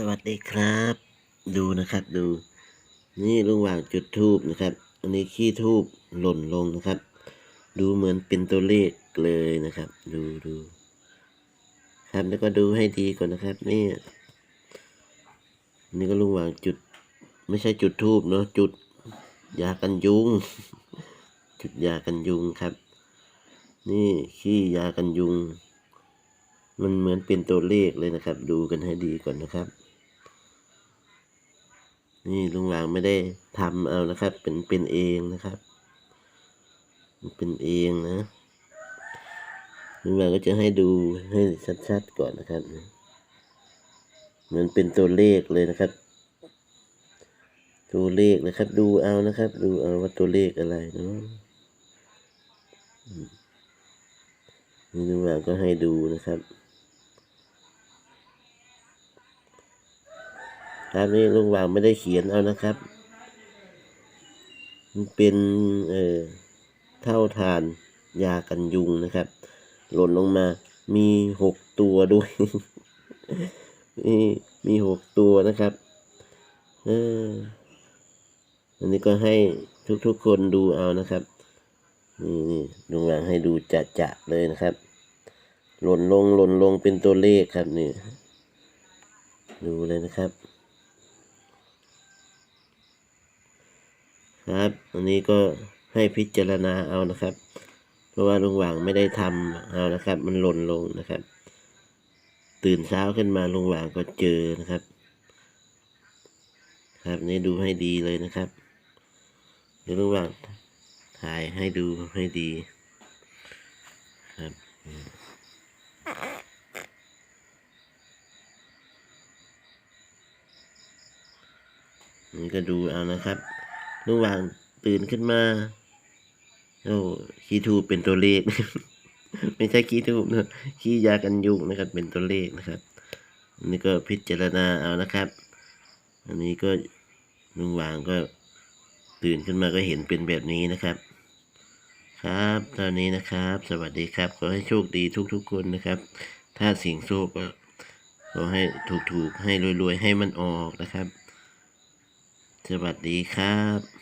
สวัสดีครับ ดูนะครับดู นี่ระหว่างจุดทูบนะครับ อันนี้ขี้ทูบหล่นลงนะครับ ดูเหมือนเป็นตัวเลขเลยนะครับ ดูดูครับแล้วก็ดูให้ดีก่อนนะครับนี่นี่ก็ระหว่างจุด ไม่ใช่จุดทูบเนาะจุดยากันยุง จุดยากันยุงครับ นี่ขี้ยากันยุงมันเหมือนเป็นตัวเลขเลยนะครับ ดูกันให้ดีก่อนนะครับ นี่ลุงหวางไม่ได้ทำเอานะครับ เป็นเป็นเองนะครับ เป็นเองนะลุงหวางก็จะให้ดูให้ชัดๆก่อนนะครับเหมือนเป็นตัวเลขเลยนะครับ ตัวเลขนะครับ ดูเอานะครับ ดูเอาว่าตัวเลขอะไรเนาะนี่ลุงหวางก็ให้ดูนะครับ ครับนี่ลุงวางไม่ได้เขียนเอานะครับ มันเป็นเอ่อเท่าทานยากันยุงนะครับ หล่นลงมา มีหกตัวด้วยนี่มีหกตัวนะครับเอออันนี้ก็ให้ทุกๆคนดูเอานะครับ นี่นี่ลุงวางให้ดูจะจะๆเลยนะครับ หล่นลงหล่นลงเป็นตัวเลขครับนี่ดูเลยนะครับ ครับ อันนี้ก็ให้พิจารณาเอานะครับ เพราะว่าลุงหว่างไม่ได้ทำเอานะครับ มันหล่นลงนะครับ ตื่นเช้าขึ้นมาลุงหว่างก็เจอนะครับ ครับนี่ดูให้ดีเลยนะครับเดี๋ยวลุงหว่างถ่ายให้ดูให้ดีครับนี่ก็ดูเอานะครับ ระหว่างตื่นขึ้นมาโอ้คีทูเป็นตัวเลข ไม่ใช่คีทูนะขี้ยากันยุงนะครับ เป็นตัวเลขนะครับอันนี้ก็พิจารณาเอานะครับ อันนี้ก็ลุงหวางก็ตื่นขึ้นมาก็เห็นเป็นแบบนี้นะครับ ครับ ตอนนี้นะครับ สวัสดีครับ ขอให้โชคดีทุกๆคนนะครับ ถ้าเสิ่งโชคก็ขอให้ถูกๆให้รวยๆให้มันออกนะครับ สวัสดีครับ